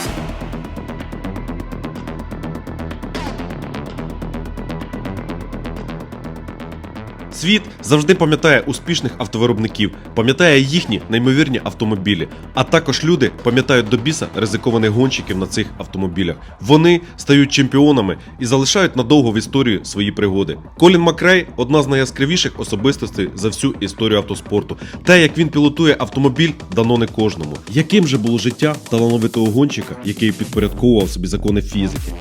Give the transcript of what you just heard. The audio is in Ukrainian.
Peace. Світ завжди пам'ятає успішних автовиробників, пам'ятає їхні неймовірні автомобілі. А також люди пам'ятають до біса ризикованих гонщиків на цих автомобілях. Вони стають чемпіонами і залишають надовго в історії свої пригоди. Колін Макрей одна з найяскравіших особистостей за всю історію автоспорту. Те, як він пілотує автомобіль, дано не кожному. Яким же було життя талановитого гонщика, який підпорядковував собі закони фізики?